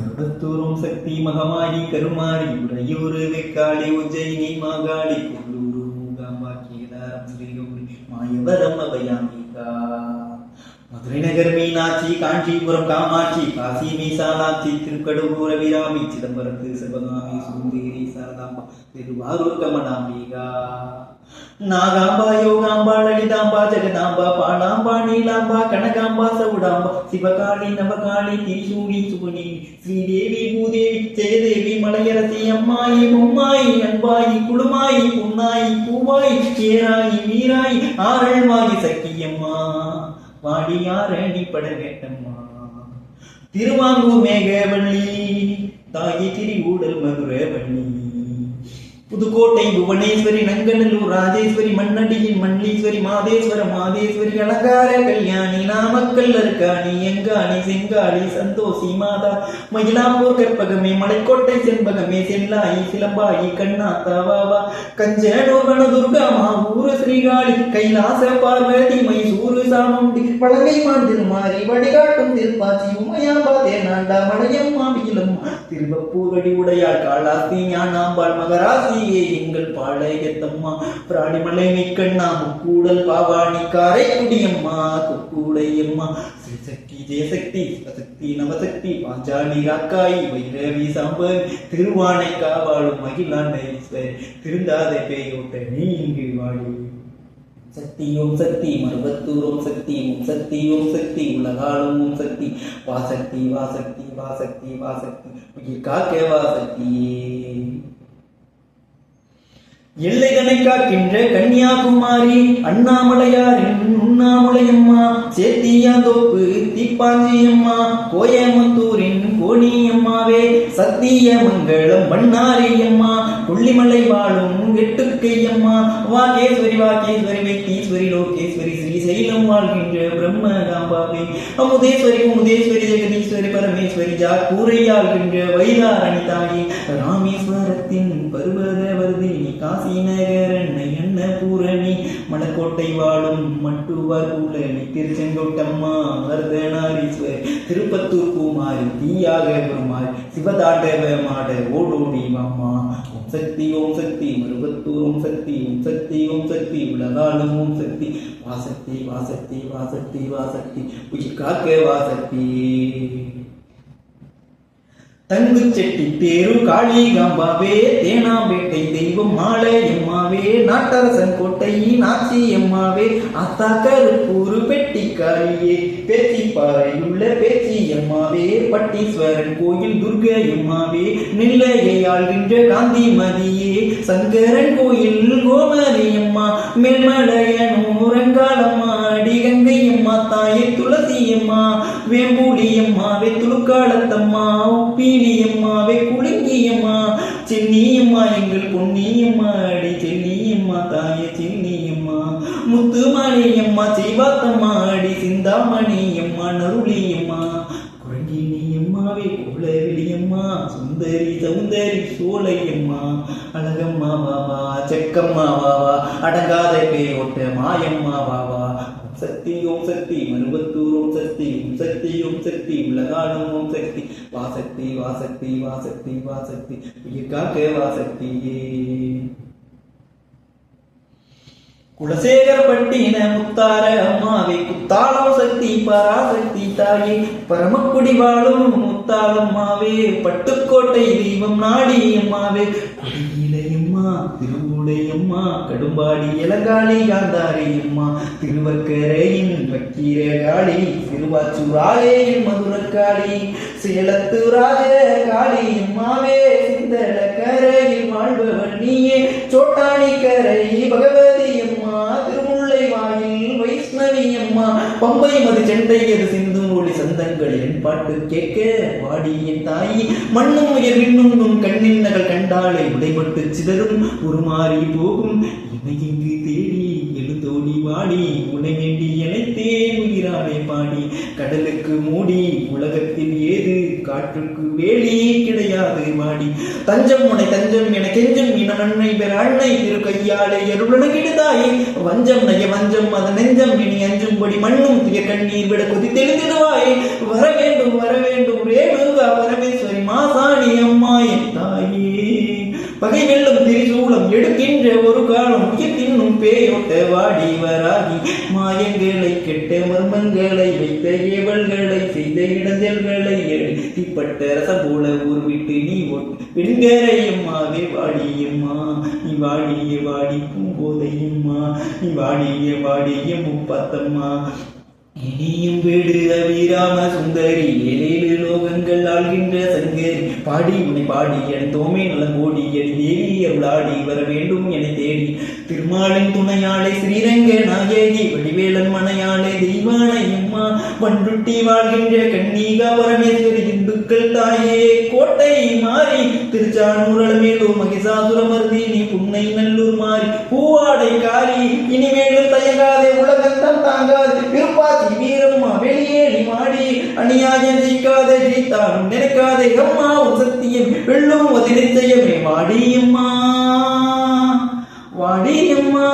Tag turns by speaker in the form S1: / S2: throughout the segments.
S1: மருடத்தூரும் சக்தி மகமாரி கருமாரி உடையூரு வெக்காளி உஜ்ஜயினி மாகாளி கொல்லூரு மூகாம்பா மாயவரம் அபயாம்பிகா. மதுரை நகர் மீனாட்சி காஞ்சிபுரம் காமாட்சி காசி மீசாலாட்சி திருக்கடூர் அபிராமி சிதம்பரத்து சிவகாமி சுந்தேரி சாரதாம்பா திருவாரூர் கமலாம்பிகா. நாகாம்பா யோகாம்பா லலிதாம்பா ஜெகதாம்பா பாலாம்பா நீலாம்பா கனகாம்பா சவுடாம்பா சிவகாளி நவகாளி திரிசூலி சுகுனி ஸ்ரீதேவி பூதேவி ஜெயதேவி மலையரசி அம்மாயி மும்மாயி அன்பாயி குளுமாயி புன்னாயி பூவாயி ஏராயி வீராயி ஆரழ்வாயி சக்கியம்மா. வாடியாரணி பட வேட்டம்மா. திருவாங்கூர் மேகவள்ளி தாயி திரி ஊடல் மதுரவள்ளி. புதுக்கோட்டை புவனேஸ்வரி நங்கநல்லூர் ராஜேஸ்வரி மண்ணடியின் மண்ணீஸ்வரி மாதேஸ்வர மாதேஸ்வரி அலங்கார கல்யாணி நாமக்கல் அருக்காணி எங்காணி செங்காளி சந்தோஷி மாதா மயிலாப்பூர் கற்பகமே மலைக்கோட்டை செண்பகமே செல்லாயி சிலம்பாயி கண்ணாத்தா வாவா கஞ்சனூர் வனதுர்கா ஊரு ஸ்ரீகாளி கைலாச பார்வதி மைசூரு சாமுண்டி பழங்கை மாந்திருமாறி வழிகாட்டும் திருப்பாச்சி உமையாம்பா தேனாண்டா மலையம்மா வீலம்மா திருவப்பூர் வடி உடையாள் காளாஸ்தி ஞானாம்பாள் மகராசி மகராசியே எங்கள் பாளையத்தம்மா. பிராணிமலை மிக்கண்ணா முக்கூடல் பாவாணி காரைக்குடியம்மா குக்கூடையம்மா. ஸ்ரீசக்தி ஜெயசக்தி சக்தி நவசக்தி பாஞ்சாலி ராக்காயி வைரவி சாம்பவி திருவானை காவாளும் மகிழாண்ட திருந்தாதை பேயோட்ட நீ இங்கு வாழி. சக்தி ஓம் சக்தி மருவத்தூர் ஓம் சக்தி ஓம் சக்தி ஓம் சக்தி உலகாலும் ஓம் சக்தி. வாசக்தி வாசக்தி வாசக்தி வாசக்தி உயிர் காக்க வாசக்தியே. எல்லைதனை காக்கின்ற கன்னியாகுமாரி அண்ணாமலையாரின் உண்ணாமலையம்மா சேத்தியாந்தோப்பு தீப்பாஞ்சியம்மா கோயமுத்தூரின் கோணியம்மாவே சத்தியமங்கலம் பண்ணாரியம்மா கொல்லிமலை வாழும் எட்டுக்கையம்மா. வாகேஸ்வரி வாகேஸ்வரி வெக்தீஸ்வரி லோகேஸ்வரி ஸ்ரீசைலம் வாழ்கின்ற பிரம்மகாம்பாவே. அமுதேஸ்வரி முதேஸ்வரி ஜெகதீஸ்வரி பரமேஸ்வரி ஜா கூரையாள்கின்ற வைதாரணி தாயே. ராமேஸ்வரத்தின் பர்வதவர்தினி காசி நகரண்ணை அன்ன பூரணி மலக்கோட்டை வாழும் மட்டுவார் குள்ளனி திருச்செங்கோட்டம்மா வர்தனாரீஸ்வரி திருப்பத்தூர் தீயாக பெருமாள் சிவதாண்டவ மாட ஓடோடி மாமா ஓம் சக்தி ஓம் சக்தி மருவத்தூர் ஓம் சக்தி ஓம் சக்தி ஓம் சக்தி உலகாலும் ஓம் சக்தி. வாசக்தி வாசக்தி வாசக்தி வாசக்தி உயிர் காக்க வாசக்தி. தங்கு செட்டி தேரு காளிகாம்பாவே தேனாம்பேட்டை தெய்வம் மாலை எம்மாவே நாட்டரசன் கோட்டை நாச்சி எம்மாவே அத்தா கருப்பூரு பெட்டிக்காரியே பேச்சி பாறையுள்ள பேச்சி எம்மாவே பட்டீஸ்வரன் கோயில் துர்க எம்மாவே நெல்லையை ஆள்கின்ற காந்திமதியே சங்கரன் கோயில் கோமதி அம்மா மேல்மலை சென்னியம்மா எங்கள் பொன்னியம்மா அடி சென்னியம்மா தாயே சென்னியம்மா முத்துமணியம்மா செய்வாத்தம்மா அடி சிந்தாமணியம்மா நருளியம்மா. குரங்கினியம்மாவே அம்மாவே குலவிடியம்மா சுந்தரி சௌந்தரி சோலையம்மா. அழகம்மா வாவா செக்கம்மா வாவா அடங்காத பேயோட்ட மாயம்மா வாவா சக்தி ஓம் சக்தி மருவத்தூர் ஓம் சக்தி ஓம் சக்தி ஓம் சக்தி உலகாடும் ஓம் சக்தி. வாசக்தி வாசக்தி வாசக்தி வாசக்தி. உயிர் காக்க வாசக்தியே. குலசேகர் பட்டின முத்தார அம்மாவை குத்தாளம் சக்தி பராசக்தி தாயே. பரமக்குடி வாழும் முத்தாளம்மாவே பட்டுக்கோட்டை தெய்வம் நாடி அம்மாவே. குடியிலையம்மா திருவுடையம்மா கடும்பாடி இளங்காளி காந்தாரி அம்மா. திருவக்கரையின் வக்கீர காளி. திருவாச்சூராலேயின் மதுரக்காளி. சேலத்து ராஜ காளி அம்மாவே. சிந்தல கரையில் வாழ்பவன் நீயே. சோட்டாணி கரை பகவதி அம்மா திருமுல்லை வாயில் வைஷ்ணவி அம்மா பம்பை மது செண்டை அது சிந்தும் ஒளி சந்தங்கள் என் பாட்டு கேட்க வாடியின் தாயி. மண்ணும் உயர் விண்ணும் கண்ணின் நகல் கண்டாளை உடைபட்டு சிதறும். உருமாறி போகும். என்னை இங்கு தேடி எழுந்தோடி வாடி. உடை வேண்டி இணைத்தே உயிராலே பாடி. கடலுக்கு மூடி உலகத்தில் ஏது காற்றுக்கு வேலி கிடையாது மாடி தஞ்சம் உனை தஞ்சம் என கெஞ்சம் இன நன்மை பெற அன்னை திரு கையாலே எருளனகிடுதாயே வஞ்சம் நய வஞ்சம் அது நெஞ்சம் இனி அஞ்சும்படி மண்ணும் துய கண்ணீர் விட கொதி தெளிந்திடுவாயே வர வேண்டும் வர வேண்டும் ரேணுகா பரமேஸ்வரி மாசாணி அம்மா என் தாயே. பகை வெள்ளம் திரிசூலம் எடுக்கின்ற ஒரு காலம் உயிர் என்னும் பேயோட்ட வாடி வராகி மாயங்களை கெட்ட மர்மங்களை வைத்த ஏவல்களை செய்த இடஞ்சல்களை எழுதிப்பட்ட ரசம் போல உருவிட்டு நீ ஒட்டு பெண்கரையம்மாவே வாடியம்மா நீ வாடிய வாடி பூங்கோதையம்மா நீ வாடிய வாடிய முப்பத்தம்மா. இனியும் வீடு அபிராம சுந்தரி ஏழேழு லோகங்கள் ஆள்கின்ற சங்கரி. பாடி உனை பாடி என் தோமே நலங்கோடி என் தேவி அருளாடி வர வேண்டும் என தேடி. திருமாலின் துணையாளை ஸ்ரீரங்க நாயகி வடிவேலன் மனையாளை தெய்வானையம்மா பண்ருட்டி வாழ்கின்ற கண்ணீகா பரமேஸ்வரி இந்துக்கள் தாயே. கோட்டை மாறி திருச்சானூரல் மேலும் மகிஷாசுரமர்தினி புன்னை நல்லூர் மாறி பூவாடை காரி இனிமேலும் தயங்காதே உலகந்தம் தாங்காது. விருப்பாத்தி வீரம்மா வெளியே நீ மாடி அநியாயம் ஜெயிக்காதே ஜெயித்தாலும் நினைக்காதே அம்மா உன் சக்தியும் வெள்ளும் ஒதி நிச்சயமே வாடியம்மா வாடியம்மா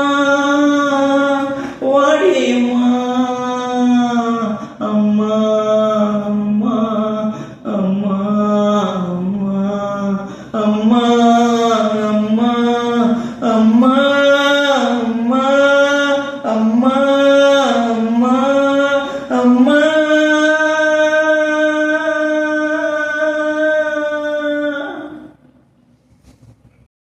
S1: வாடியம்மா.